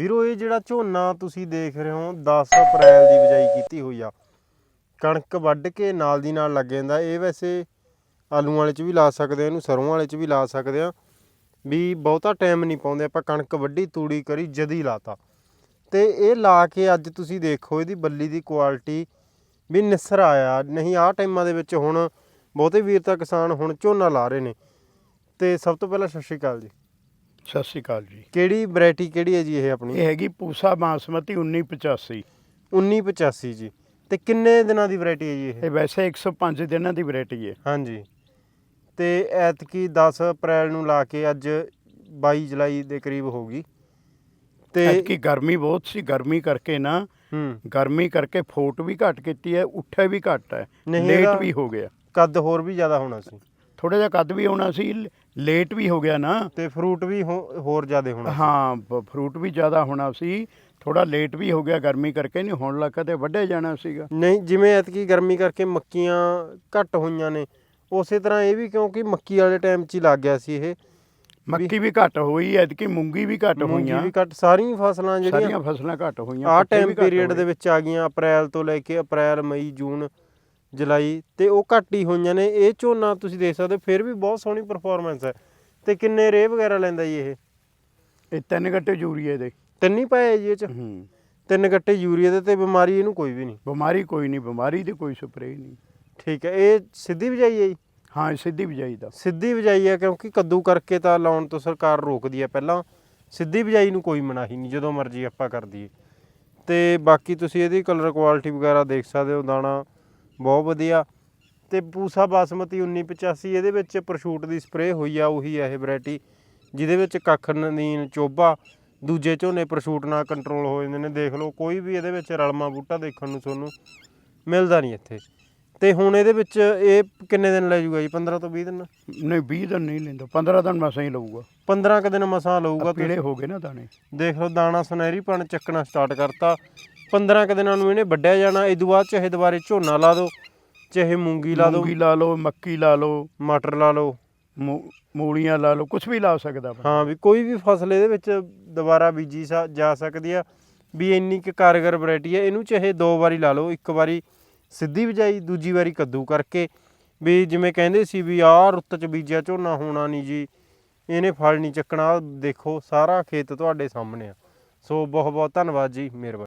ਵੀਰੋ, ਇਹ ਜਿਹੜਾ ਝੋਨਾ ਤੁਸੀਂ ਦੇਖ ਰਹੇ ਹੋ 10 ਅਪ੍ਰੈਲ ਦੀ ਬਿਜਾਈ ਕੀਤੀ ਹੋਈ ਆ। ਕਣਕ ਵੱਢ ਕੇ ਨਾਲ ਦੀ ਨਾਲ ਲੱਗ ਜਾਂਦਾ। ਇਹ ਵੈਸੇ ਆਲੂਆਂ ਵਾਲੇ ਚ ਵੀ ਲਾ ਸਕਦੇ ਆ, ਇਹਨੂੰ ਸਰੋਂ ਵਾਲੇ ਚ ਵੀ ਲਾ ਸਕਦੇ ਆ। ਵੀ ਬਹੁਤਾ ਟਾਈਮ ਨਹੀਂ ਪਾਉਂਦੇ, ਆਪਾਂ ਕਣਕ ਵੱਢੀ, ਤੂੜੀ ਕਰੀ, ਜਦੀ ਲਾਤਾ। ਤੇ ਇਹ ਲਾ ਕੇ ਅੱਜ ਤੁਸੀਂ ਦੇਖੋ, ਇਹਦੀ ਬੱਲੀ ਦੀ ਕੁਆਲਿਟੀ ਵੀ ਨਿਸਰ ਆਇਆ। ਨਹੀਂ, ਆਹ ਟਾਈਮਾਂ ਦੇ ਵਿੱਚ ਹੁਣ ਬਹੁਤੇ ਵੀਰ ਤਾਂ ਕਿਸਾਨ ਹੁਣ ਝੋਨਾ ਲਾ ਰਹੇ ਨੇ। ਤੇ ਸਭ ਤੋਂ ਪਹਿਲਾਂ ਸਤਿ ਸ਼੍ਰੀ ਅਕਾਲ ਜੀ। ਸਤਿ ਸ਼੍ਰੀ ਅਕਾਲ ਜੀ। ਕਿਹੜੀ ਵੈਰਾਈਟੀ ਕਿਹੜੀ ਹੈ ਜੀ ਇਹ ਆਪਣੀ? ਇਹ ਹੈਗੀ ਪੂਸਾ ਬਾਸਮਤੀ 1985 1985 ਜੀ। ਤੇ ਕਿੰਨੇ ਦਿਨਾਂ ਦੀ ਵੈਰਾਈਟੀ ਹੈ ਜੀ ਇਹ? ਇਹ ਵੈਸੇ 105 ਦਿਨਾਂ ਦੀ ਵੈਰਾਈਟੀ ਹੈ। ਹਾਂਜੀ। ਤੇ ਐਤਕੀ 10 ਅਪ੍ਰੈਲ ਨੂੰ ਲਾ ਕੇ ਅੱਜ 22 ਜੁਲਾਈ ਦੇ ਕਰੀਬ ਹੋਊਗੀ। ਤੇ ਐਤਕੀ ਗਰਮੀ ਬਹੁਤ ਸੀ। ਗਰਮੀ ਕਰਕੇ ਨਾ ਹੂੰ। ਗਰਮੀ ਕਰਕੇ ਫੋਟ ਵੀ ਘੱਟ ਕੀਤੀ ਹੈ ਉੱਠੇ ਵੀ ਘੱਟ ਹੈ। ਨਹੀਂ ਲੇਟ ਵੀ ਹੋ ਗਿਆ। ਕੱਦ ਹੋਰ ਵੀ ਜ਼ਿਆਦਾ ਹੋਣਾ ਸੀ। ਥੋੜਾ ਜਿਹਾ ਕੱਦ ਵੀ ਹੋਣਾ ਸੀ ਲੇਟ ਵੀ ਹੋ ਗਿਆ ਨਾ। ਤੇ ਫਰੂਟ ਵੀ ਹੋ- ਹੋਰ ਜ਼ਿਆਦਾ ਹੋਣਾ ਹਾਂ ਬ- ਫਰੂਟ ਵੀ ਜ਼ਿਆਦਾ ਹੋਣਾ ਸੀ ਥੋੜਾ ਲੇਟ ਵੀ ਹੋ ਗਿਆ ਗਰਮੀ ਕਰਕੇ ਨਹੀਂ ਹੁਣ ਲੱਗਾ ਤੇ ਵੱਢਿਆ ਜਾਣਾ ਸੀਗਾ। ਨਹੀਂ ਜਿਵੇਂ ਐਤਕੀ ਗਰਮੀ ਕਰਕੇ ਮੱਕੀਆਂ ਘੱਟ ਹੋਈਆਂ ਨੇ ਉਸੇ ਤਰ੍ਹਾਂ ਇਹ ਵੀ ਕਿਉਂਕਿ ਮੱਕੀ ਵਾਲੇ ਟਾਈਮ 'ਚ ਹੀ ਲੱਗ ਗਿਆ ਸੀ ਇਹ। ਮੱਕੀ ਵੀ ਘੱਟ ਹੋਈ ਐਤਕੀ ਮੂੰਗੀ ਵੀ ਘੱਟ ਮੂੰਗੀ ਹੋਈਆਂ। ਵੀ ਘੱਟ ਸਾਰੀਆਂ ਫਸਲਾਂ ਜਿਹੜੀਆਂ ਸਾਰੀਆਂ ਫਸਲਾਂ ਘੱਟ ਹੋਈਆਂ ਪੱਠੇ ਟਾਈਮ ਵੀ ਘੱਟ ਪੀਰੀਅਡ ਦੇ। ਵਿੱਚ ਆ ਗਈਆਂ ਅਪ੍ਰੈਲ ਤੋਂ ਲੈ ਕੇ ਅਪ੍ਰੈਲ ਮਈ ਜੂਨ। ਜੁਲਾਈ ਤੇ ਉਹ ਘੱਟ ਹੀ ਹੋਈਆਂ ਨੇ। ਇਹ ਝੋਨਾ ਤੁਸੀਂ ਦੇਖ ਸਕਦੇ ਹੋ, ਫਿਰ ਵੀ ਬਹੁਤ ਸੋਹਣੀ ਪਰਫਾਰਮੈਂਸ ਹੈ। ਤੇ ਕਿੰਨੇ ਰੇ ਵਗੈਰਾ ਲੈਂਦਾ ਜੀ ਇਹ? ਇਹ ਤਿੰਨ ਗੱਟੇ ਯੂਰੀਏ ਦੇ। ਤਿੰਨ ਹੀ ਪਏ ਜੀ ਇਹ ਚ? ਹੂੰ। ਤਿੰਨ ਗੱਟੇ ਯੂਰੀਆ ਦੇ ਤੇ ਬਿਮਾਰੀ ਇਹਨੂੰ ਕੋਈ ਵੀ ਨਹੀਂ। ਬਿਮਾਰੀ ਕੋਈ ਨਹੀਂ ਬਿਮਾਰੀ ਦੀ ਕੋਈ ਸਪਰੇਅ ਨਹੀਂ। ਠੀਕ ਹੈ ਇਹ ਸਿੱਧੀ ਬਿਜਾਈ ਹੈ ਜੀ? ਹਾਂ ਸਿੱਧੀ ਬਿਜਾਈ ਦਾ। ਸਿੱਧੀ ਬਿਜਾਈ ਹੈ ਕਿਉਂਕਿ ਕੱਦੂ ਕਰਕੇ ਤਾਂ ਲਾਉਣ ਤੋਂ ਸਰਕਾਰ ਰੋਕਦੀ ਹੈ ਪਹਿਲਾਂ। ਸਿੱਧੀ ਬਿਜਾਈ ਨੂੰ ਕੋਈ ਮਨਾਹੀ ਨਹੀਂ ਜਦੋਂ ਮਰਜ਼ੀ ਆਪਾਂ ਕਰ ਦਈਏ। ਤੇ ਬਾਕੀ ਤੁਸੀਂ ਇਹਦੀ ਕਲਰ ਕੁਆਲਿਟੀ ਵਗੈਰਾ ਦੇਖ ਸਕਦੇ ਹੋ ਦਾਣਾ ਬਹੁਤ ਵਧੀਆ। ਤੇ ਪੂਸਾ ਬਾਸਮਤੀ 1985 ਇਹਦੇ ਵਿੱਚ ਪ੍ਰਸ਼ੂਟ ਦੀ ਸਪਰੇਅ ਹੋਈ ਆ ਉਹੀ ਆ ਇਹ ਵੈਰਾਈਟੀ ਜਿਹਦੇ ਵਿੱਚ ਕੱਖ ਨਦੀਨ ਚੋਬਾ ਦੂਜੇ ਝੋਨੇ ਪ੍ਰਸ਼ੂਟ ਨਾਲ ਕੰਟਰੋਲ ਹੋ ਜਾਂਦੇ ਨੇ ਦੇਖ ਲਓ ਕੋਈ ਵੀ ਇਹਦੇ ਵਿੱਚ ਰਲਮਾ ਬੂਟਾ ਦੇਖਣ ਨੂੰ ਤੁਹਾਨੂੰ ਮਿਲਦਾ ਨਹੀਂ ਇੱਥੇ। ਤੇ ਹੁਣ ਇਹਦੇ ਵਿੱਚ ਇਹ ਕਿੰਨੇ ਦਿਨ ਲੈ ਜੂਗਾ ਜੀ 15 ਤੋਂ 20 ਦਿਨ? ਨਹੀਂ 20 ਦਿਨ ਨਹੀਂ ਲੈਂਦਾ 15 ਦਿਨ ਮਸਾਂ ਹੀ ਲਊਗਾ। 15 ਕ ਦਿਨ ਮਸਾਂ ਲਊਗਾ ਪੀਲੇ ਹੋ ਗਏ ਨਾ ਦਾਣੇ। ਦੇਖ ਲਓ ਦਾਣਾ ਸੁਨਹਿਰੀ ਪਣ ਚੱਕਣਾ ਸਟਾਰਟ ਕਰਤਾ। 15 ਕ ਦਿਨਾਂ ਨੂੰ ਇਹਨੇ ਵੱਢਿਆ ਜਾਣਾ ਇਹ ਤੋਂ ਬਾਅਦ ਚਾਹੇ ਦੁਬਾਰੇ ਝੋਨਾ ਲਾ ਦਿਓ ਚਾਹੇ ਮੂੰਗੀ ਲਾ ਦਿਓ। ਮੂੰਗੀ ਲਾ ਲਓ ਮੱਕੀ ਲਾ ਲਓ ਮਟਰ ਲਾ ਲਓ। ਮੂ- ਮੂਲੀਆਂ ਲਾ ਲਓ ਕੁਝ ਵੀ ਲਾ ਸਕਦਾ ਬੰਦਾ। ਹਾਂ ਵੀ ਕੋਈ ਵੀ ਫਸਲ ਇਹਦੇ ਵਿੱਚ ਦੁਬਾਰਾ ਬੀਜੀ ਸਾ- ਜਾ ਸਕਦੀ ਆ ਵੀ ਇੰਨੀ ਕੁ ਕਾਰਗਰ ਵੈਰਾਈਟੀ ਹੈ ਇਹਨੂੰ ਚਾਹੇ ਦੋ ਵਾਰੀ ਲਾ ਲਓ ਇੱਕ ਵਾਰੀ ਸਿੱਧੀ ਬਿਜਾਈ ਦੂਜੀ ਵਾਰੀ ਕੱਦੂ ਕਰਕੇ ਵੀ ਜਿਵੇਂ ਕਹਿੰਦੇ ਸੀ ਵੀ ਆਹ ਰੁੱਤ ਚ ਬੀਜਿਆ ਝੋਨਾ ਹੋਣਾ ਨਹੀਂ ਜੀ ਇਹਨੇ ਫਲ ਨਹੀਂ ਚੱਕਣਾ ਦੇਖੋ ਸਾਰਾ ਖੇਤ ਤੁਹਾਡੇ ਸਾਹਮਣੇ ਆ। ਸੋ ਬਹੁਤ ਬਹੁਤ ਧੰਨਵਾਦ ਜੀ ਮਿਹਰਬਾਨੀ।